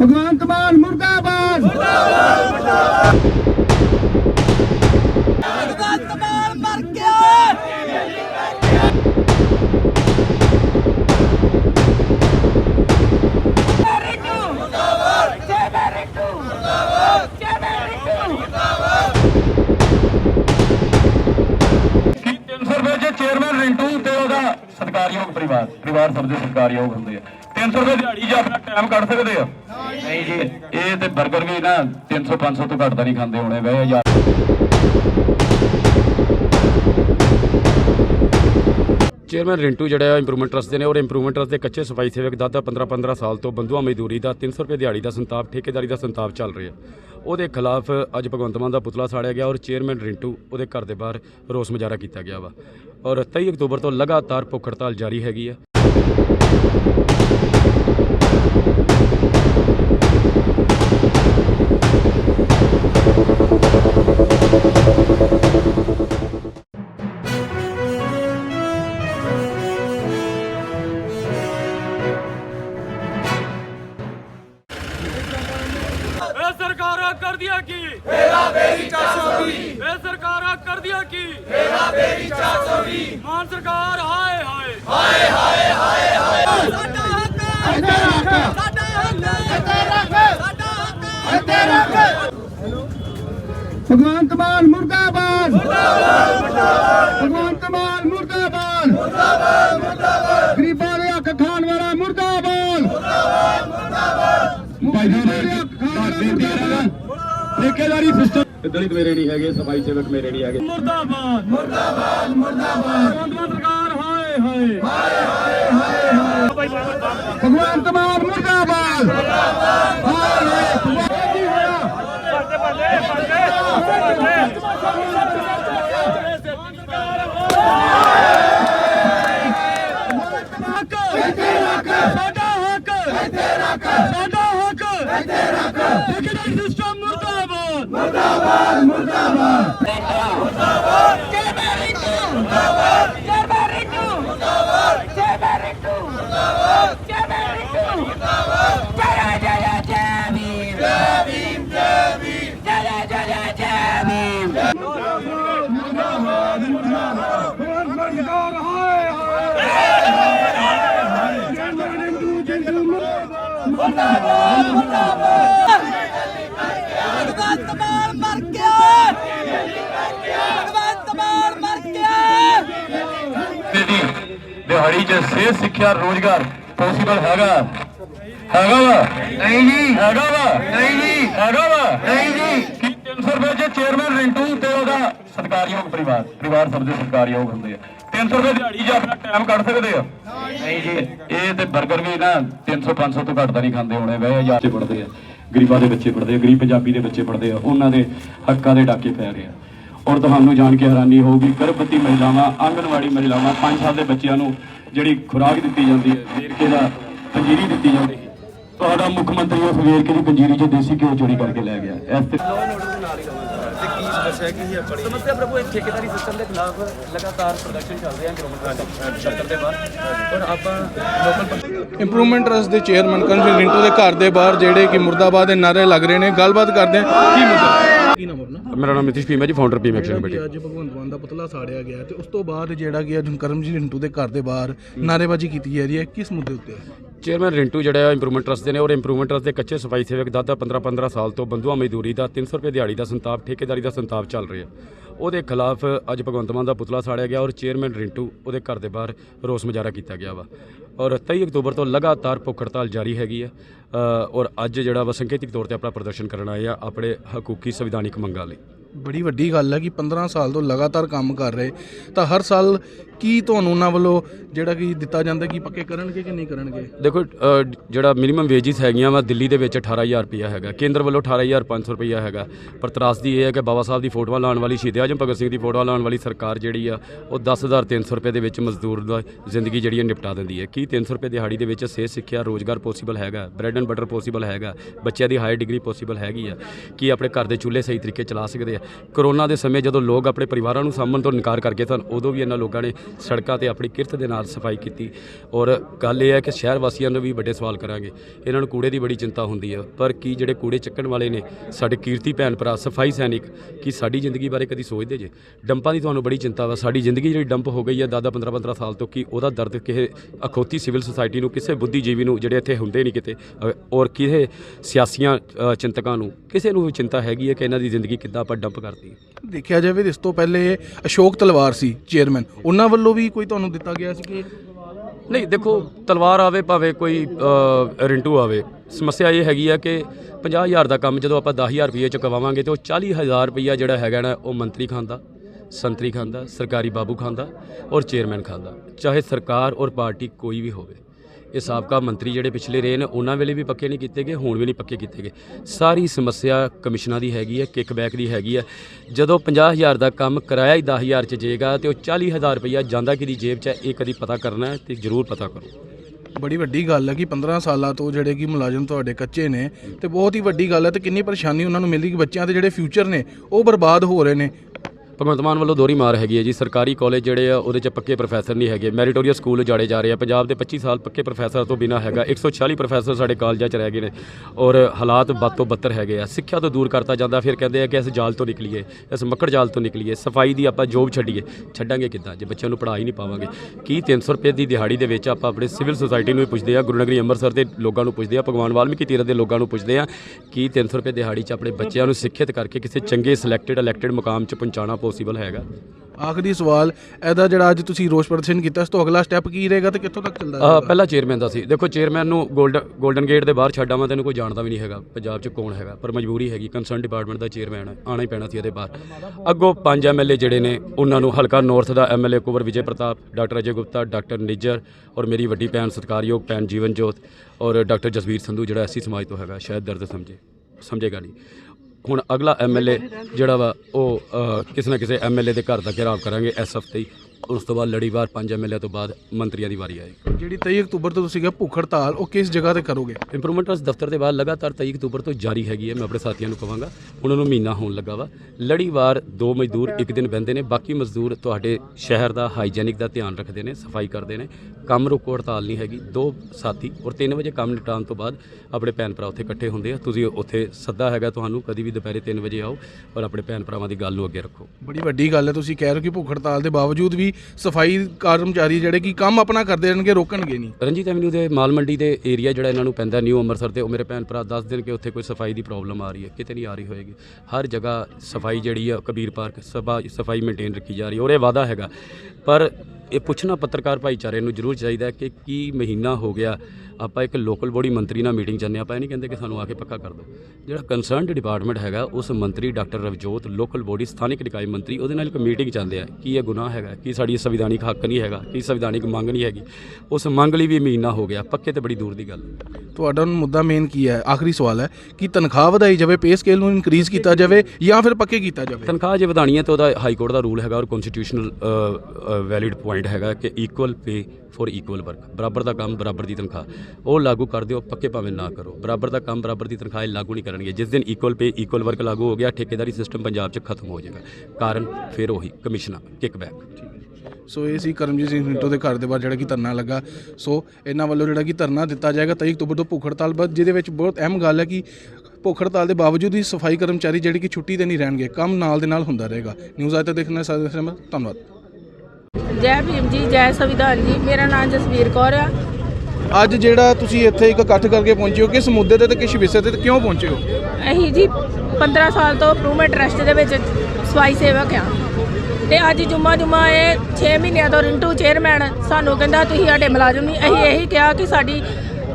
ਭਗਵੰਤ ਮਾਨ ਮੁਰਦਾਬਾਦ। ਭਗਵੰਤ ਮਾਨ ਮਰ ਗਿਆ ਰਿੰਕੂ ਮੁਰਦਾਬਾਦ ਜੈ ਮੈਂ ਰਿੰਕੂ ਮੁਰਦਾਬਾਦ ਜੈ ਮੈਂ ਰਿੰਕੂ ਕਿ 300 ਰੁਪਏ ਜੇ ਚੇਅਰਮੈਨ ਰਿੰਟੂ ਤੇ ਉਹਦਾ ਸਤਿਕਾਰਯੋਗ ਪਰਿਵਾਰ ਪਰਿਵਾਰ ਸਭ ਦੇ ਸਤਿਕਾਰਯੋਗ ਹੁੰਦੇ ਆ। 300 ਰੁਪਏ ਦਿਹਾੜੀ 'ਚ ਆਪਣਾ ਟਾਈਮ ਕੱਢ ਸਕਦੇ ਆ। ਨਹੀਂ ਜੀ ਇਹ ਤੇ 버ਗਰ ਵੀ ਨਾ 300 500 ਤੋਂ ਘੱਟ ਤਾਂ ਨਹੀਂ ਖਾਂਦੇ ਹੋਣੇ ਵੇ ਯਾਰ ਚੇਅਰਮੈਨ ਰਿੰਟੂ ਜਿਹੜਾ ਇੰਪਰੂਵਮੈਂਟ ਟਰਸਟ ਦੇ ਨੇ, ਔਰ ਇੰਪਰੂਵਮੈਂਟ ਟਰਸਟ ਦੇ ਕੱਚੇ ਸਫ਼ਾਈ ਸੇਵਕ ਦਾਦਾ 15 15 ਸਾਲ ਤੋਂ ਬੰਧੂਆ ਮਜ਼ਦੂਰੀ ਦਾ 300 ਰੁਪਏ ਦਿਹਾੜੀ ਦਾ ਸੰਤਾਪ, ਠੇਕੇਦਾਰੀ ਦਾ ਸੰਤਾਪ ਚੱਲ ਰਿਹਾ। ਉਹਦੇ ਖਿਲਾਫ ਅੱਜ ਭਗਵੰਤ ਮਾਨ ਦਾ ਪੁਤਲਾ ਸਾੜਿਆ ਗਿਆ ਔਰ ਚੇਅਰਮੈਨ ਰਿੰਟੂ ਉਹਦੇ ਘਰ ਦੇ ਬਾਹਰ ਰੋਸ ਮੁਜ਼ਾਹਰਾ ਕੀਤਾ ਗਿਆ ਵਾ। ਔਰ 23 ਅਕਤੂਬਰ ਤੋਂ ਲਗਾਤਾਰ ਭੁੱਖ ਹੜਤਾਲ ਜਾਰੀ ਹੈਗੀ ਆ। ਫੇਰਾ ਫੇਰੀ 420 ਮਾਨ ਸਰਕਾਰ ਹਾਏ ਹਾਏ ਸਾਡਾ ਹੱਕ ਇੱਥੇ ਰੱਖ ਸਾਡਾ ਹੱਕ ਇੱਥੇ ਰੱਖ ਸਾਡਾ ਹੱਕ ਇੱਥੇ ਰੱਖ ਭਗਵੰਤ ਮਾਨ ਮੁਰਦਾਬਾਦ ਭਗਵੰਤ ਮਾਨ ਮੁਰਦਾਬਾਦ ਮੁਰਦਾਬਾਦ ਗਰੀਬਾਂ ਦੇ ਹੱਕ ਖਾਣ ਵਾਲਾ ਮੁਰਦਾਬਾਦ ਭਾਈ ਗਰੀਬਾਂ ਦੇ ਹੱਕ ਖਾਣ ਵਾਲਾ ਮੁਰਦਾਬਾਦ ਠੇਕੇਦਾਰੀ ਸਿਸਟਮ ਦਲਿਤ ਮੇਰੇ ਨਹੀਂ ਹੈਗੇ ਸਫ਼ਾਈ ਸੇਵਕ ਮੇਰੇ ਨਹੀਂ ਹੈਗੇ ਮੁਰਦਾਬਾਦ ਮੁਰਦਾਬਾਦ ਮੁਰਦਾਬਾਦ ਸਰਕਾਰ ਹਾਏ ਹਾਏ ਭਗਵੰਤ ਮਾਨ ਮੁਰਦਾਬਾਦ ਮੁਰਦਾਬਾਦ ਹਾਏ ਕੀ ਹੋਇਆ ਹੱਕ ਇੱਥੇ ਰੱਖ ਸਾਡਾ ਹੱਕ ਇੱਥੇ ਰੱਖ ਸਾਡਾ ਹੱਕ ਇੱਥੇ ਰੱਖ ਠੇਕੇਦਾਰੀ ਸਿਸਟਮ ਮੁਰਦਾਬਾਦ ਜੈ ਮੈਂ ਮੁਰਦਾਬਾਦ ਜੈ ਮੈਂ ਰਿੰਕੂ ਮੁਰਦਾਬਾਦ ਜੈ ਮੈਂ ਮੁਰਦਾਬਾਦ ਜੈ ਮੈਂ ਮੁਰਦਾਬਾਦ ਜੈ ਜੈ ਜੈ ਜੈ ਭੀਮ ਜੈ ਭੀਮ ਜੈ ਭੀਮ ਜੈ ਜੈ ਜੈ ਜੈ ਭੀਮ ਭਗਵੰਤ ਮਾਨ ਮਰ ਗਿਆ। ਭਗਵੰਤ ਮਾਨ ਮਰ ਗਿਆ। ਦੀ ਦਿਹਾੜੀ 'ਚ ਸਿਹਤ ਸਿੱਖਿਆ ਰੋਜ਼ਗਾਰ ਪੋਸੀਬਲ ਹੈਗਾ। ਹੈਗਾ ਵਾ? ਨਹੀਂ ਜੀ। ਹੈਗਾ ਵਾ? ਨਹੀਂ ਜੀ। ਹੈਗਾ ਵਾ? ਨਹੀਂ ਜੀ। ਕਿ 300 ਰੁਪਏ ਜੇ ਚੇਅਰਮੈਨ ਰਿੰਟੂ ਤੇ ਉਹਦਾ ਸਤਿਕਾਰਯੋਗ ਪਰਿਵਾਰ ਪਰਿਵਾਰ ਸਭ ਦੇ ਸਤਿਕਾਰਯੋਗ ਹੁੰਦੇ ਆ। 300 ਰੁਪਏ ਦਿਹਾੜੀ 'ਚ ਆਪਣਾ ਟਾਈਮ ਕੱਢ ਸਕਦੇ ਆ? ਨਹੀਂ ਜੀ। ਇਹ ਤੇ 버ਗਰ ਵੀ ਨਾ 300 500 ਤੋਂ ਘੱਟ ਤਾਂ ਨਹੀਂ ਖਾਂਦੇ ਹੋਣੇ ਵੇ ਯਾਰ ਤੇ ਪੜਦੇ ਆ। ਗਰੀਬਾਂ ਦੇ ਬੱਚੇ ਪੜਦੇ ਆ, ਗਰੀਬ ਪੰਜਾਬੀ ਦੇ ਬੱਚੇ ਪੜਦੇ ਆ, ਉਹਨਾਂ ਦੇ ਹੱਕਾਂ ਦੇ ਡਾਕੇ ਪੈ ਰਹੇ ਆ। ਔਰ ਤੁਹਾਨੂੰ ਜਾਣ ਕੇ ਹੈਰਾਨੀ ਹੋਊਗੀ, ਗਰਭਵਤੀ ਮਹਿਲਾਵਾਂ, ਆਂਗਣਵਾੜੀ ਮਹਿਲਾਵਾਂ 5 ਸਾਲ ਦੇ ਬੱਚਿਆਂ ਨੂੰ ਜਿਹੜੀ ਖੁਰਾਕ ਦਿੱਤੀ ਜਾਂਦੀ ਹੈ, ਵੇਰਕੇ ਦਾ ਪੰਜੀਰੀ ਦਿੱਤੀ ਜਾਂਦੀ ਹੈ। ਤੁਹਾਡਾ ਮੁੱਖ ਮੰਤਰੀ ਉਸ ਵੇਰਕੇ ਦੀ ਪੰਜੀਰੀ 'ਚ ਦੇਸੀ ਘਿਓ ਚੋਰੀ ਕਰਕੇ ਲੈ ਗਿਆ। ਇਸ ਤੇ ਸਮੱਸਿਆ ਪ੍ਰਭੂ ਇਹ ਠੇਕੇਦਾਰੀ ਸਿਸਟਮ ਦੇ ਖਿਲਾਫ ਲਗਾਤਾਰ ਪ੍ਰੋਡਕਸ਼ਨ ਚੱਲ ਰਿਹਾ ਹੈ ਗਵਰਨਮੈਂਟ ਦਫ਼ਤਰ ਦੇ ਬਾਹਰ ਔਰ ਆਪਾਂ ਲੋਕਲ ਇੰਪਰੂਵਮੈਂਟ ਟਰਸਟ ਦੇ ਚੇਅਰਮੈਨ ਕਰਨਵੀਰ ਰਿੰਟੂ ਦੇ ਘਰ ਦੇ ਬਾਹਰ ਜਿਹੜੇ ਕਿ ਮੁਰਦਾਬਾਦ ਦੇ ਨਾਰੇ ਲੱਗ ਰਹੇ ਨੇ। ਗੱਲਬਾਤ ਕਰਦੇ ਹਾਂ। ਕੀ ਮੁੱਦਾ? ਕੀ ਨਾਮ ਆਪਣਾ? ਮੇਰਾ ਨਾਮ ਨਿਤਿਸ਼ ਹੈ ਜੀ ਫਾਊਂਡਰ ਭੀਮ ਐਕਸ਼ਨ ਕਮੇਟੀ ਅੱਜ ਭਗਵੰਤ ਮਾਨ ਦਾ ਪੁਤਲਾ ਸਾੜਿਆ ਗਿਆ ਤੇ ਉਸ ਤੋਂ ਬਾਅਦ ਜਿਹੜਾ ਕਿ ਅੱਜ ਕਰਮਜੀਤ ਰਿੰਟੂ ਦੇ ਘਰ ਦੇ ਬਾਹਰ ਨਾਰੇਬਾਜ਼ੀ ਕੀਤੀ ਜਾ ਰਹੀ ਹੈ ਕਿਸ ਮੁੱਦੇ ਉੱਤੇ? ਚੇਅਰਮੈਨ ਰਿੰਟੂ ਜਿਹੜਾ ਇੰਪਰੂਵਮੈਂਟ ਟਰਸਟ ਦੇ ਨੇ, ਔਰ ਇੰਪਰੂਵਮੈਂਟ ਟਰਸਟ ਦੇ ਕੱਚੇ ਸਫ਼ਾਈ ਸੇਵਕ ਦਾਦਾ 15 15 ਸਾਲ ਤੋਂ ਬੰਧੂਆ ਮਜ਼ਦੂਰੀ ਦਾ 300 ਰੁਪਏ ਦਿਹਾੜੀ ਦਾ ਸੰਤਾਪ, ਠੇਕੇਦਾਰੀ ਦਾ ਸੰਤਾਪ ਚੱਲ ਰਿਹਾ ਉਹਦੇ ਖਿਲਾਫ ਅੱਜ ਭਗਵੰਤ ਮਾਨ ਦਾ ਪੁਤਲਾ ਸਾੜਿਆ ਗਿਆ ਔਰ ਚੇਅਰਮੈਨ ਰਿੰਟੂ ਉਹਦੇ ਘਰ ਦੇ ਬਾਹਰ ਰੋਸ ਮੁਜ਼ਾਹਰਾ ਕੀਤਾ ਗਿਆ ਵਾ। ਔਰ 23 ਅਕਤੂਬਰ ਤੋਂ ਲਗਾਤਾਰ ਭੁੱਖ ਹੜਤਾਲ ਜਾਰੀ ਹੈਗੀ ਆ ਔਰ ਅੱਜ ਜਿਹੜਾ ਵਾ ਸੰਕੇਤਿਕ ਤੌਰ ਤੇ ਆਪਣਾ ਪ੍ਰਦਰਸ਼ਨ ਕਰਨ ਆਏ ਆ ਆਪਣੇ ਹਕੂਕੀ ਸੰਵਿਧਾਨਿਕ ਮੰਗਾਂ ਲਈ। ਬੜੀ ਵੱਡੀ ਗੱਲ ਹੈ ਕਿ 15 ਸਾਲ ਤੋਂ ਲਗਾਤਾਰ ਕੰਮ ਕਰ ਰਹੇ। ਤਾਂ ਹਰ ਸਾਲ ਕੀ ਤੁਹਾਨੂੰ ਉਹਨਾਂ ਵੱਲੋਂ ਜਿਹੜਾ ਕਿ ਦਿੱਤਾ ਜਾਂਦਾ ਕਿ ਪੱਕੇ ਕਰਨਗੇ ਕਿ ਨਹੀਂ ਕਰਨਗੇ? ਦੇਖੋ ਅ, ਜਿਹੜਾ ਮਿਨੀਮਮ ਵੇਜਿਸ ਹੈਗੀਆਂ ਵਾ ਦਿੱਲੀ ਦੇ ਵਿੱਚ 18000 ਰੁਪਇਆ ਹੈਗਾ। ਕੇਂਦਰ ਵੱਲੋਂ 18500 ਰੁਪਿਆ ਹੈਗਾ। ਪਰ ਤਰਾਸਦੀ ਇਹ ਹੈ ਕਿ ਬਾਬਾ ਸਾਹਿਬ ਦੀ ਫੋਟੋਆਂ ਲਾਉਣ ਵਾਲੀ ਸ਼ਹੀਦ ਆਜਮ ਭਗਤ ਸਿੰਘ ਦੀ ਫੋਟੋਆਂ ਲਾਉਣ ਵਾਲੀ ਸਰਕਾਰ ਜਿਹੜੀ ਆ ਉਹ 10300 ਰੁਪਏ ਦੇ ਵਿੱਚ ਮਜ਼ਦੂਰ ਦਾ ਜ਼ਿੰਦਗੀ ਜਿਹੜੀ ਹੈ ਨਿਪਟਾ ਦਿੰਦੀ ਹੈ। ਕੀ 300 ਰੁਪਏ ਦਿਹਾੜੀ ਦੇ ਵਿੱਚ ਸਿਹਤ ਸਿੱਖਿਆ ਰੋਜ਼ਗਾਰ ਪੋਸੀਬਲ ਹੈਗਾ? ਬ੍ਰੈਡ ਐਂਡ ਬਟਰ ਪੋਸੀਬਲ ਹੈਗਾ? ਬੱਚਿਆਂ ਦੀ ਹਾਇਰ ਡਿਗਰੀ ਪੋਸੀਬਲ ਹੈਗੀ ਆ? ਕੀ ਆਪਣੇ ਘਰ ਦੇ ਚੁੱਲ੍ਹੇ ਸਹੀ ਤਰੀਕੇ ਚਲਾ ਸਕਦੇ ਆ? ਕਰੋਨਾ ਦੇ ਸਮੇਂ ਜਦੋਂ ਲੋਕ ਆਪਣੇ ਪਰਿਵਾਰਾਂ ਨੂੰ ਸਾਂਭਣ ਤੋਂ ਇਨਕਾਰ ਕਰਕੇ ਸਨ ਉਦੋਂ ਵੀ ਇਹਨਾਂ ਲੋਕਾਂ ਨੇ ਸੜਕਾਂ ਤੇ ਆਪਣੀ ਕਿਰਤ ਦੇ ਨਾਲ ਸਫ਼ਾਈ ਕੀਤੀ। ਔਰ ਗੱਲ ਇਹ ਹੈ ਕਿ ਸ਼ਹਿਰ ਵਾਸੀਆਂ ਨੂੰ ਵੀ ਵੱਡੇ ਸਵਾਲ ਕਰਾਂਗੇ। ਇਹਨਾਂ ਨੂੰ ਕੂੜੇ ਦੀ ਬੜੀ ਚਿੰਤਾ ਹੁੰਦੀ ਹੈ ਪਰ ਕੀ ਜਿਹੜੇ ਕੂੜੇ ਚੱਕਣ ਵਾਲੇ ਨੇ, ਸਾਡੇ ਕੀਰਤੀ ਭੈਣ ਭਰਾ, ਸਫ਼ਾਈ ਸੈਨਿਕ, ਕੀ ਸਾਡੀ ਜ਼ਿੰਦਗੀ ਬਾਰੇ ਕਦੀ ਸੋਚਦੇ ਜੇ? ਡੰਪਾਂ ਦੀ ਤੁਹਾਨੂੰ ਬੜੀ ਚਿੰਤਾ ਵਾ। ਸਾਡੀ ਜ਼ਿੰਦਗੀ ਜਿਹੜੀ ਡੰਪ ਹੋ ਗਈ ਹੈ ਦਾਦਾ 15 15 ਸਾਲ ਤੋਂ, ਕੀ ਉਹਦਾ ਦਰਦ ਕਿਸੇ ਅਖੌਤੀ ਸਿਵਲ ਸੁਸਾਇਟੀ ਨੂੰ, ਕਿਸੇ ਬੁੱਧੀਜੀਵੀ ਨੂੰ, ਜਿਹੜੇ ਇੱਥੇ ਹੁੰਦੇ ਨਹੀਂ ਕਿਤੇ? ਔਰ ਕਿਸੇ ਸਿਆਸੀਆਂ ਚਿੰਤਕਾਂ ਨੂੰ, ਕਿਸੇ ਨੂੰ ਵੀ ਚਿੰਤਾ ਹੈਗੀ ਹੈ ਕਿ ਇਹਨਾਂ ਦੀ ਜ਼ਿੰਦਗੀ ਕਿੱਦਾਂ ਆਪਾਂ ਡੰਪ ਕਰਤੀ? ਦੇਖਿਆ ਜਾਵੇ ਇਸ ਤੋਂ ਪਹਿਲੇ ਅਸ਼ੋਕ ਤਲਵਾਰ ਸੀ ਚੇਅਰਮੈਨ। ਉਹਨਾਂ ਵੱਲੋਂ ਵੀ ਕੋਈ ਤੁਹਾਨੂੰ ਦਿੱਤਾ ਗਿਆ ਸੀ ਕਿ ਨਹੀਂ, ਦੇਖੋ, ਤਲਵਾਰ ਆਵੇ ਭਾਵੇਂ ਕੋਈ ਰਿੰਟੂ ਆਵੇ। ਸਮੱਸਿਆ ਇਹ ਹੈਗੀ ਆ ਕਿ 50000 ਦਾ ਕੰਮ ਜਦੋਂ ਆਪਾਂ 10000 ਰੁਪਏ ਚ ਕਵਾਵਾਂਗੇ ਤੇ ਉਹ 40000 ਰੁਪਈਆ ਜਿਹੜਾ ਹੈਗਾ ਨਾ, ਉਹ ਮੰਤਰੀ ਖਾਂਦਾ, ਸੰਤਰੀ ਖਾਂਦਾ, ਸਰਕਾਰੀ ਬਾਬੂ ਖਾਂਦਾ ਔਰ ਚੇਅਰਮੈਨ ਖਾਂਦਾ। ਚਾਹੇ ਸਰਕਾਰ ਔਰ ਪਾਰਟੀ ਕੋਈ ਵੀ ਹੋਵੇ। ਇਹ ਸਾਬਕਾ ਮੰਤਰੀ ਜਿਹੜੇ ਪਿਛਲੇ ਰਹੇ ਨੇ, ਉਹਨਾਂ ਵੇਲੇ ਵੀ ਪੱਕੇ ਨਹੀਂ ਕੀਤੇ ਗਏ, ਹੁਣ ਵੀ ਨਹੀਂ ਪੱਕੇ ਕੀਤੇ ਗਏ। ਸਾਰੀ ਸਮੱਸਿਆ ਕਮਿਸ਼ਨਾਂ ਦੀ ਹੈਗੀ ਹੈ ਕਿਕਬੈਕ ਦੀ ਹੈਗੀ ਹੈ। ਜਦੋਂ 50000 ਦਾ ਕੰਮ ਕਿਰਾਇਆ ਹੀ 10000 ਚ ਜੇਗਾ ਤੇ ਉਹ 40000 ਰੁਪਈਆ ਜਾਂਦਾ ਕਿਦੀ ਜੇਬ 'ਚ ਹੈ, ਇਹ ਕਦੀ ਪਤਾ ਕਰਨਾ ਹੈ ਤੇ ਜ਼ਰੂਰ ਪਤਾ ਕਰੋ। ਬੜੀ ਵੱਡੀ ਗੱਲ ਹੈ ਕਿ 15 ਸਾਲਾਂ ਤੋਂ ਜਿਹੜੇ ਕਿ ਮੁਲਾਜ਼ਮ ਤੁਹਾਡੇ ਕੱਚੇ ਨੇ ਤੇ ਬਹੁਤ ਹੀ ਵੱਡੀ ਗੱਲ ਹੈ ਤੇ ਕਿੰਨੀ ਪਰੇਸ਼ਾਨੀ ਉਹਨਾਂ ਨੂੰ ਮਿਲਦੀ ਕਿ ਬੱਚਿਆਂ ਦੇ ਜਿਹੜੇ ਫਿਊਚਰ ਨੇ, ਉਹ ਬਰਬਾਦ ਹੋ ਰਹੇ ਨੇ। ਭਗਵੰਤ ਮਾਨ ਵੱਲੋਂ ਦੋਹਰੀ ਮਾਰ ਹੈਗੀ ਹੈ ਜੀ। ਸਰਕਾਰੀ ਕਾਲਜ ਜਿਹੜੇ ਆ, ਉਹਦੇ 'ਚ ਪੱਕੇ ਪ੍ਰੋਫੈਸਰ ਨਹੀਂ ਹੈਗੇ। ਮੈਰੀਟੋਰੀਅਸ ਸਕੂਲ ਉਜਾੜੇ ਜਾ ਰਹੇ ਆ। ਪੰਜਾਬ ਦੇ 25 ਸਾਲ ਪੱਕੇ ਪ੍ਰੋਫੈਸਰ ਤੋਂ ਬਿਨਾ ਹੈਗਾ। 146 ਪ੍ਰੋਫੈਸਰ ਸਾਡੇ ਕਾਲਜਾਂ 'ਚ ਰਹਿ ਗਏ ਨੇ ਔਰ ਹਾਲਾਤ ਬਦ ਤੋਂ ਬੱਤਰ ਹੈਗੇ ਆ। ਸਿੱਖਿਆ ਤੋਂ ਦੂਰ ਕਰਤਾ ਜਾਂਦਾ। ਫਿਰ ਕਹਿੰਦੇ ਆ ਕਿ ਅਸੀਂ ਜਾਲ ਤੋਂ ਨਿਕਲੀਏ ਅਸੀਂ ਮੱਕੜ ਜਾਲ ਤੋਂ ਨਿਕਲੀਏ। ਸਫ਼ਾਈ ਦੀ ਆਪਾਂ ਜੋਬ ਛੱਡੀਏ। ਛੱਡਾਂਗੇ ਕਿੱਦਾਂ? ਜੇ ਬੱਚਿਆਂ ਨੂੰ ਪੜ੍ਹਾ ਹੀ ਨਹੀਂ ਪਾਵਾਂਗੇ। ਕੀ 300 ਰੁਪਏ ਦੀ ਦਿਹਾੜੀ ਦੇ ਵਿੱਚ ਆਪਾਂ ਆਪਣੇ ਸਿਵਲ ਸੁਸਾਇਟੀ ਨੂੰ ਵੀ ਪੁੱਛਦੇ ਆ, ਗੁਰੂ ਨਗਰੀ ਅੰਮ੍ਰਿਤਸਰ ਦੇ ਲੋਕਾਂ ਨੂੰ ਪੁੱਛਦੇ ਆ, ਭਗਵਾਨ ਵਾਲਮੀਕੀ ਤੀਰਥ ਦੇ ਲੋਕਾਂ ਨੂੰ ਪੁੱਛਦੇ ਆ, ਕੀ 300 ਰੁਪਏ ਦਿਹਾੜੀ 'ਚ ਆਪਣੇ ਬੱਚਿਆਂ ਨੂੰ ਸਿੱਖਿਅਤ ਕਰਕੇ ਕਿਸੇ ਚੰਗੇ ਸਿਲੈਕਟਡ ਇਲੈਕਟਡ ਮੁਕਾਮ 'ਚ ਪਹੁੰਚਾਉਣਾ ਪੋਸੀਬਲ ਹੈਗਾ। ਆਖਰੀ ਸਵਾਲ ਇਹਦਾ ਜਿਹੜਾ ਅੱਜ ਤੁਸੀਂ ਰੋਸ ਪ੍ਰਦਰਸ਼ਨ ਕੀਤਾ ਇਸ ਤੋਂ ਅਗਲਾ ਸਟੈਪ ਕੀ ਰਹੇਗਾ ਤੇ ਕਿੱਥੋਂ ਤੱਕ ਚੱਲਦਾ ਰਹੇਗਾ ਪਹਿਲਾਂ ਚੇਅਰਮੈਨ ਦਾ ਸੀ। ਦੇਖੋ ਚੇਅਰਮੈਨ ਨੂੰ ਗੋਲਡਨ ਗੋਲਡਨ ਗੇਟ ਦੇ ਬਾਹਰ ਛੱਡਾਂ ਮੈਂ ਤੈਨੂੰ ਕੋਈ ਜਾਣਦਾ ਵੀ ਨਹੀਂ ਹੈਗਾ ਪੰਜਾਬ 'ਚ ਕੌਣ ਹੈਗਾ ਪਰ ਮਜਬੂਰੀ ਹੈਗੀ ਕੰਸਰਨ ਡਿਪਾਰਟਮੈਂਟ ਦਾ ਚੇਅਰਮੈਨ ਆਣਾ ਹੀ ਪੈਣਾ ਸੀ ਇਹਦੇ ਬਾਹਰ। ਅੱਗੋਂ ਪੰਜ ਐਮਐਲਏ ਜਿਹੜੇ ਨੇ ਉਹਨਾਂ ਨੂੰ ਹਲਕਾ ਨਾਰਥ ਦਾ MLA Kunwar Vijay Pratap doctor Ajay Gupta doctor Nijjar ਔਰ ਮੇਰੀ ਵੱਡੀ ਭੈਣ ਸਤਿਕਾਰਯੋਗ ਭੈਣ ਜੀਵਨ ਜੋਤ ਔਰ ਡਾਕਟਰ ਜਸਵੀਰ ਸੰਧੂ ਜਿਹੜਾ ਐਸੀ ਸਮਾਜ ਤੋਂ ਹੈਗਾ ਸ਼ਾਇਦ ਦਰਦ ਸਮਝੇ ਸਮਝੇਗਾ ਨਹੀਂ। ਹੁਣ ਅਗਲਾ ਐਮਐਲਏ ਜਿਹੜਾ ਵਾ, ਉਹ ਕਿਸੇ ਨਾ ਕਿਸੇ ਐਮਐਲਏ ਦੇ ਘਰ ਦਾ ਘੇਰਾਵ ਕਰਾਂਗੇ ਇਸ ਹਫ਼ਤੇ ਹੀ। ਉਸ ਤੋਂ ਬਾਅਦ ਲੜੀਵਾਰ ਪੰਜ ਐਮਐਲਏ ਤੋਂ ਬਾਅਦ ਮੰਤਰੀਆਂ ਦੀ ਵਾਰੀ ਆਏਗੀ ਜਿਹੜੀ 23 ਅਕਤੂਬਰ ਤੋਂ ਤੁਸੀਂ ਕਿਹਾ ਭੁੱਖ ਹੜਤਾਲ ਉਹ ਕਿਸ ਜਗ੍ਹਾ ਤੇ ਕਰੋਗੇ? ਇੰਪਰੂਵਮੈਂਟ ਟਰਸਟ ਦਫ਼ਤਰ ਦੇ ਬਾਅਦ ਲਗਾਤਾਰ 23 ਅਕਤੂਬਰ ਤੋਂ ਜਾਰੀ ਹੈਗੀ ਹੈ ਮੈਂ ਆਪਣੇ ਸਾਥੀਆਂ ਨੂੰ ਕਹਾਂਗਾ ਉਹਨਾਂ ਨੂੰ ਮਹੀਨਾ ਹੋਣ ਲੱਗਾ ਵਾ। ਲੜੀਵਾਰ ਦੋ ਮਜ਼ਦੂਰ ਇੱਕ ਦਿਨ ਬਹਿੰਦੇ ਨੇ ਬਾਕੀ ਮਜ਼ਦੂਰ ਤੁਹਾਡੇ ਸ਼ਹਿਰ ਦਾ ਹਾਈਜੈਨਿਕ ਦਾ ਧਿਆਨ ਰੱਖਦੇ ਨੇ ਸਫ਼ਾਈ ਕਰਦੇ ਨੇ। ਕੰਮ ਰੋਕੋ ਹੜਤਾਲ ਨਹੀਂ ਹੈਗੀ। ਦੋ ਸਾਥੀ ਔਰ 3 ਵਜੇ ਕੰਮ ਨਿਪਟਾਉਣ ਤੋਂ ਬਾਅਦ ਆਪਣੇ ਭੈਣ ਭਰਾ ਉੱਥੇ ਇਕੱਠੇ ਹੁੰਦੇ ਆ। ਤੁਸੀਂ ਉੱਥੇ ਸੱਦਾ ਹੈਗਾ ਤੁਹਾਨੂੰ ਕਦੀ ਵੀ ਦੁਪਹਿਰੇ 3 ਵਜੇ ਆਓ ਔਰ ਆਪਣੇ ਭੈਣ ਭਰਾਵਾਂ ਦੀ ਗੱਲ ਨੂੰ ਅੱਗੇ ਰੱਖੋ। ਬੜੀ ਵੱਡੀ ਗੱਲ ਹੈ ਤੁਸੀਂ ਕਹਿ ਰਹੇ ਹੋ ਕਿ ਭੁੱਖ ਹੜਤਾਲ ਦੇ ਬਾਵਜੂਦ ਵੀ ਸਫ਼ਾਈ ਕਰਮਚਾਰੀ ਜਿਹੜੇ ਕਿ ਕੰਮ ਆਪਣਾ ਕਰਦੇ ਰਹਿਣਗੇ, ਰੋਕਣਗੇ ਨਹੀਂ। ਰਣਜੀਤ ਐਵਨਿਊ ਦੇ ਮਾਲ ਮੰਡੀ ਦੇ ਏਰੀਆ ਜਿਹੜਾ ਇਹਨਾਂ ਨੂੰ ਪੈਂਦਾ ਨਿਊ ਅੰਮ੍ਰਿਤਸਰ ਤੇ, ਉਹ ਮੇਰੇ ਭੈਣ ਭਰਾ ਦੱਸ ਦੇਣ ਕਿ ਉੱਥੇ ਕੋਈ ਸਫ਼ਾਈ ਦੀ ਪ੍ਰੋਬਲਮ ਆ ਰਹੀ ਹੈ, ਕਿਤੇ ਨਹੀਂ ਆ ਰਹੀ ਹੋਏਗੀ। ਹਰ ਜਗ੍ਹਾ ਸਫ਼ਾਈ ਜਿਹੜੀ ਆ, ਕਬੀਰ ਪਾਰਕ ਸਭਾ ਸਫ਼ਾਈ ਮੇਨਟੇਨ ਰੱਖੀ ਜਾ ਰਹੀ ਹੈ ਔਰ ਇਹ ਵਾਅਦਾ ਹੈਗਾ। ਪਰ ਇਹ ਪੁੱਛਣਾ ਪੱਤਰਕਾਰ ਭਾਈਚਾਰੇ ਨੂੰ ਜ਼ਰੂਰ ਚਾਹੀਦਾ ਹੈ ਕਿ ਕੀ ਮਹੀਨਾ ਹੋ ਗਿਆ ਆਪਾਂ ਇੱਕ ਲੋਕਲ ਬੋਡੀ ਮੰਤਰੀ ਨਾਲ ਮੀਟਿੰਗ ਜਾਂਦੇ ਆਪਾਂ ਇਹ ਨਹੀਂ ਕਹਿੰਦੇ ਕਿ ਸਾਨੂੰ ਆ ਕੇ ਪੱਕਾ ਕਰ ਦਿਓ। ਜਿਹੜਾ ਕੰਸਰਨਡ ਡਿਪਾਰਟਮੈਂਟ ਹੈਗਾ ਉਸ ਮੰਤਰੀ ਡਾਕਟਰ ਰਵਜੋਤ ਲੋਕਲ ਬੋਡੀ ਸਥਾਨਕ ਨਿਕਾਏ ਮੰਤਰੀ ਉਹਦੇ ਨਾਲ ਇੱਕ ਮੀਟਿੰਗ ਚਾਹੁੰਦੇ ਆ। ਕੀ ਇਹ ਗੁਨਾਹ ਹੈਗਾ? ਕੀ ਸਾਡੀ ਸੰਵਿਧਾਨਿਕ ਹੱਕ ਨਹੀਂ ਹੈਗਾ? ਕੀ ਸੰਵਿਧਾਨਿਕ ਮੰਗ ਨਹੀਂ ਹੈਗੀ? ਉਸ ਮੰਗ ਲਈ ਵੀ ਮਹੀਨਾ ਹੋ ਗਿਆ ਪੱਕੇ ਤੇ ਬੜੀ ਦੂਰ ਦੀ ਗੱਲ ਤੁਹਾਡਾ ਮੁੱਦਾ ਮੇਨ ਕੀ ਹੈ? ਆਖਰੀ ਸਵਾਲ ਹੈ ਕਿ ਤਨਖਾਹ ਵਧਾਈ ਜਾਵੇ ਪੇ ਸਕੇਲ ਨੂੰ ਇਨਕਰੀਜ਼ ਕੀਤਾ ਜਾਵੇ ਜਾਂ ਫਿਰ ਪੱਕੇ ਕੀਤਾ ਜਾਵੇ? ਤਨਖਾਹ ਜੇ ਵਧਾਣੀ ਹੈ ਤਾਂ ਉਹਦਾ ਹਾਈ ਕੋਰਟ ਦਾ ਰੂਲ ਹੈਗਾ ਔਰ ਕਨਸਟੀਟਿਊਸ਼ਨਲ ਵੈਲਿਡ ਪੁਆਇੰਟ ਹੈਗਾ ਕਿ equal pay for equal work ਬਰਾਬਰ ਦਾ ਕੰਮ, ਬਰਾਬਰ ਦੀ ਤਨਖਾਹ। ਉਹ ਲਾਗੂ ਕਰ ਦਿਓ ਪੱਕੇ ਭਾਵੇਂ ਨਾ ਕਰੋ। ਬਰਾਬਰ ਦਾ ਕੰਮ, ਬਰਾਬਰ ਦੀ ਤਨਖਾਹ ਇਹ ਲਾਗੂ ਨਹੀਂ ਕਰਨਗੇ। ਜਿਸ ਦਿਨ ਇਕੁਅਲ ਪੇ ਇਕੁਅਲ ਵਰਕ ਲਾਗੂ ਹੋ ਗਿਆ, ਠੇਕੇਦਾਰੀ ਸਿਸਟਮ ਪੰਜਾਬ 'ਚ ਖਤਮ ਹੋ ਜਾਏਗਾ। ਕਾਰਨ ਫਿਰ ਉਹੀ ਕਮਿਸ਼ਨਾਂ ਕਿਕਬੈਕ ਸੋ ਇਹ ਸੀ ਕਰਮਜੀਤ ਸਿੰਘ ਮਿੰਟੋ ਦੇ ਘਰ ਦੇ ਬਾਹਰ ਜਿਹੜਾ ਕਿ ਧਰਨਾ ਲੱਗਾ। ਸੋ ਇਹਨਾਂ ਵੱਲੋਂ ਜਿਹੜਾ ਕਿ ਧਰਨਾ ਦਿੱਤਾ ਜਾਏਗਾ 23 ਅਕਤੂਬਰ ਤੋਂ ਭੁੱਖ ਹੜਤਾਲ ਬਾਅਦ, ਜਿਹਦੇ ਵਿੱਚ ਬਹੁਤ ਅਹਿਮ ਗੱਲ ਹੈ ਕਿ ਭੁੱਖ ਹੜਤਾਲ ਦੇ ਬਾਵਜੂਦ ਵੀ ਸਫ਼ਾਈ ਕਰਮਚਾਰੀ ਜਿਹੜੇ ਕਿ ਛੁੱਟੀ ਤੇ ਨਹੀਂ ਰਹਿਣਗੇ, ਕੰਮ ਨਾਲ ਦੇ ਨਾਲ ਹੁੰਦਾ ਰਹੇਗਾ। ਨਿਊਜ਼ ਅੱਜ ਤਾਂ ਦੇਖਣਾ, ਸਾਰੇ ਧੰਨਵਾਦ। ਜੈ ਭੀਮ ਜੀ ਜੈ ਸੰਵਿਧਾਨ ਜੀ। ਮੇਰਾ ਨਾਮ ਜਸਵੀਰ ਕੌਰ ਆ। ਅੱਜ ਜਿਹੜਾ ਤੁਸੀਂ ਇੱਥੇ ਇੱਕ ਇਕੱਠ ਕਰਕੇ ਪਹੁੰਚੇ ਹੋ ਕਿਸ ਮੁੱਦੇ ਤੇ ਤੇ ਕਿਸ ਵਿਸ਼ੇ ਤੇ ਤੇ ਕਿਉਂ ਪਹੁੰਚੇ ਹੋ? ਅਸੀਂ ਜੀ 15 ਸਾਲ ਤੋਂ ਇੰਪਰੂਵਮੈਂਟ ਟਰਸਟ ਦੇ ਵਿੱਚ ਸਫ਼ਾਈ ਸੇਵਕ ਆ। ਤੇ ਅੱਜ ਜੁਮਾ ਜੁਮਾ ਇਹ 6 ਮਹੀਨਿਆਂ ਤੋਂ ਰਿੰਟੂ ਚੇਅਰਮੈਨ ਸਾਨੂੰ ਕਹਿੰਦਾ ਤੁਸੀਂ ਸਾਡੇ ਮੁਲਾਜ਼ਮ ਨਹੀਂ ਅਸੀਂ ਇਹੀ ਕਿਹਾ ਕਿ ਸਾਡੀ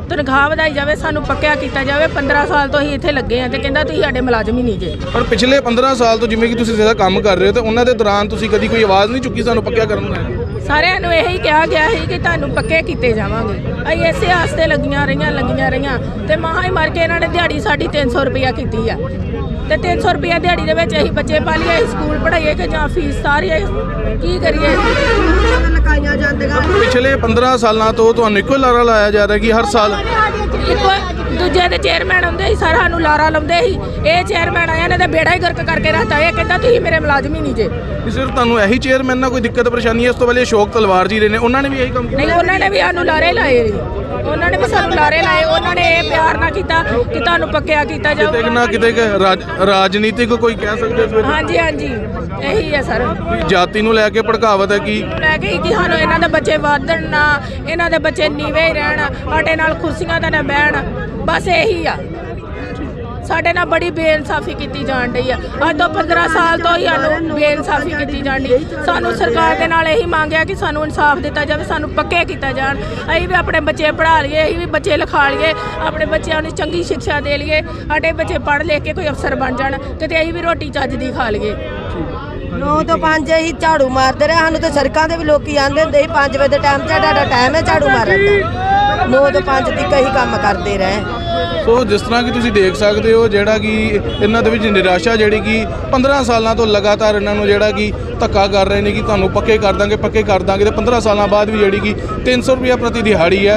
ਤਨਖਾਹ ਵਧਾਈ ਜਾਵੇ ਸਾਨੂੰ ਪੱਕਿਆ ਕੀਤਾ ਜਾਵੇ 15 ਸਾਲ ਤੋਂ ਅਸੀਂ ਇੱਥੇ ਲੱਗੇ ਆ ਤੇ ਕਹਿੰਦਾ ਤੁਸੀਂ ਸਾਡੇ ਮੁਲਾਜ਼ਮ ਹੀ ਨਹੀਂ ਜੇ। ਪਰ ਪਿਛਲੇ 15 ਸਾਲ ਤੋਂ ਜਿਵੇਂ ਕਿ ਤੁਸੀਂ ਜਿਹੜਾ ਕੰਮ ਕਰ ਰਹੇ ਹੋ ਤੇ ਉਹਨਾਂ ਦੇ ਦੌਰਾਨ ਤੁਸੀਂ ਕਦੀ ਕੋਈ ਆਵਾਜ਼ ਨਹੀਂ ਚੁੱਕੀ ਸਾਨੂੰ ਪੱਕਿਆ ਕਰਨ ਨੂੰ? ਸਾਰਿਆਂ ਨੂੰ ਇਹੀ ਕਿਹਾ ਗਿਆ ਸੀ ਕਿ ਤੁਹਾਨੂੰ ਪੱਕੇ ਕੀਤੇ ਜਾਵਾਂਗੇ। ਅਸੀਂ ਇਸੇ ਆਸਤੇ ਲੱਗੀਆਂ ਰਹੀਆਂ ਲੱਗੀਆਂ ਰਹੀਆਂ ਤੇ ਮਹਾ ਹੀ ਮਰ ਕੇ ਇਹਨਾਂ ਨੇ ਦਿਹਾੜੀ ਸਾਡੀ 300 ਰੁਪਇਆ ਕੀਤੀ ਆ। ਤੇ 300 ਰੁਪਇਆ ਦਿਹਾੜੀ ਦੇ ਵਿੱਚ ਅਸੀਂ ਬੱਚੇ ਪਾਲੀਏ ਸਕੂਲ ਪੜਾਈਏ ਕਿ ਜਾਂ ਫੀਸ ਤਾਰੀਏ ਕੀ ਕਰੀਏ? ਲਕਾਈਆਂ ਜਾਂਦੀਆਂ। ਪਿਛਲੇ 15 ਸਾਲਾਂ ਤੋਂ ਤੁਹਾਨੂੰ ਇੱਕੋ ਲਾਰਾ ਲਾਇਆ ਜਾ ਰਿਹਾ ਕਿ ਹਰ ਸਾਲ ਇੱਕੋ ਦੂਜੇ ਦੇ ਚੇਅਰਮੈਨ ਹੁੰਦੇ ਸੀ ਸਰ ਸਾਨੂੰ ਲਾਰਾ ਲਾਉਂਦੇ ਸੀ। ਇਹ ਚੇਅਰਮੈਨ ਆਇਆ ਇਹਨਾਂ ਦੇ ਬੇੜਾ ਹੀ ਗਰਕ ਕਰਕੇ ਰੱਖਤਾ। ਇਹ ਕਹਿੰਦਾ ਤੁਸੀਂ ਮੇਰੇ ਮੁਲਾਜ਼ਮ ਹੀ ਨਹੀਂ ਜੇ। ਕਿ ਸਿਰ ਤੁਹਾਨੂੰ ਇਹੀ ਚੇਅਰਮੈਨ ਨਾਲ ਕੋਈ ਦਿੱਕਤ ਪਰੇਸ਼ਾਨੀ ਹੈ? ਇਸ ਤੋਂ ਪਹਿਲੇ ਅਸ਼ੋਕ ਤਲਵਾਰ ਜੀ ਰਹੇ ਨੇ ਉਹਨਾਂ ਨੇ ਵੀ ਇਹੀ ਕੰਮ ਕੀਤਾ? ਨਹੀਂ ਉਹਨਾਂ ਨੇ ਵੀ ਸਾਨੂੰ ਲਾਰੇ ਲਾਏ ਨੇ। ਉਹਨਾਂ ਨੇ ਵੀ ਸਾਨੂੰ ਲਾਰੇ ਲਾਏ ਉਹਨਾਂ ਨੇ ਇਹ ਪਿਆਰ ਨਾ ਕੀਤਾ ਕਿ ਤੁਹਾਨੂੰ ਪੱਕਿਆ ਕੀਤਾ ਕਿਤੇ ਜਾਊਗਾ ਨਾ ਕਿਤੇ ਕਿ ਰਾਜ- ਰਾਜਨੀਤਿਕ ਕੋਈ ਕਹਿ ਸਕਦੇ ਇਸ ਵਿੱਚ? ਹਾਂਜੀ ਹਾਂਜੀ। ਇਹੀ ਹੈ ਸਰ। ਵੀ ਜਾਤੀ ਨੂੰ ਲੈ ਕੇ ਭੜਕਾਵਤ ਹੈ ਕਿ ਲੈ ਕੇ ਕਿ ਸਾਨੂੰ ਇਹਨਾਂ ਦੇ ਬੱਚੇ ਵਧਣ ਨਾ ਇਹਨਾਂ ਦੇ ਬੱਚੇ ਨੀਵੇਂ ਹੀ ਰਹਿਣ ਸਾਡੇ ਨਾਲ ਕੁਰਸੀਆਂ ਤੇ ਨਾ ਬਹਿਣ। ਬਸ ਇਹੀ ਆ। ਸਾਡੇ ਨਾਲ ਬੜੀ ਬੇਇਨਸਾਫੀ ਕੀਤੀ ਜਾਣ ਰਹੀ ਆ। ਅੱਜ ਤੋਂ 15 ਸਾਲ ਤੋਂ ਹੀ ਸਾਨੂੰ ਬੇਇਨਸਾਫੀ ਕੀਤੀ ਜਾਣ ਡਈ। ਸਾਨੂੰ ਸਰਕਾਰ ਦੇ ਨਾਲ ਇਹੀ ਮੰਗਿਆ ਕਿ ਸਾਨੂੰ ਇਨਸਾਫ ਦਿੱਤਾ ਜਾਵੇ, ਸਾਨੂੰ ਪੱਕੇ ਕੀਤਾ ਜਾਣ। ਅਸੀਂ ਵੀ ਆਪਣੇ ਬੱਚੇ ਪੜ੍ਹਾ ਲਈਏ, ਅਸੀਂ ਵੀ ਬੱਚੇ ਲਿਖਾ ਲਈਏ, ਆਪਣੇ ਬੱਚਿਆਂ ਨੂੰ ਚੰਗੀ ਸਿੱਖਿਆ ਦੇ ਲਈਏ, ਸਾਡੇ ਬੱਚੇ ਪੜ੍ਹ ਲਿਖ ਕੇ ਕੋਈ ਅਫਸਰ ਬਣ ਜਾਣ, ਕਿਤੇ ਅਸੀਂ ਵੀ ਰੋਟੀ ਚੱਜ ਦੀ ਖਾ ਲਈਏ। 9 ਤੋਂ 5 ਅਸੀਂ ਝਾੜੂ ਮਾਰਦੇ ਰਹੇ, ਸਾਨੂੰ ਤੇ ਸੜਕਾਂ ਦੇ ਵੀ ਲੋਕੀ ਆਂਦੇ ਹੁੰਦੇ ਸੀ 5 ਵਜੇ ਦੇ ਟਾਈਮ ਤੇ ਸਾਡਾ ਟਾਈਮ ਹੈ ਝਾੜੂ ਮਾਰਨ ਦਾ। 9 ਤੋਂ 5 ਤੱਕ ਹੀ ਕੰਮ ਕਰਦੇ ਰਹੇ। ਸੋ ਜਿਸ ਤਰ੍ਹਾਂ ਕਿ ਤੁਸੀਂ ਦੇਖ ਸਕਦੇ ਹੋ ਜਿਹੜਾ ਕਿ ਇਹਨਾਂ ਦੇ ਵਿੱਚ ਨਿਰਾਸ਼ਾ ਜਿਹੜੀ ਕਿ 15 ਸਾਲਾਂ ਤੋਂ ਲਗਾਤਾਰ ਇਹਨਾਂ ਨੂੰ ਜਿਹੜਾ ਕਿ ਧੱਕਾ ਕਰ ਰਹੇ ਨੇ ਕਿ ਤੁਹਾਨੂੰ ਪੱਕੇ ਕਰ ਦਾਂਗੇ, ਪੱਕੇ ਕਰ ਦਾਂਗੇ ਤੇ 15 ਸਾਲਾਂ ਬਾਅਦ ਵੀ ਜਿਹੜੀ ਕਿ 300 ਰੁਪਏ ਪ੍ਰਤੀ ਦਿਹਾੜੀ ਹੈ।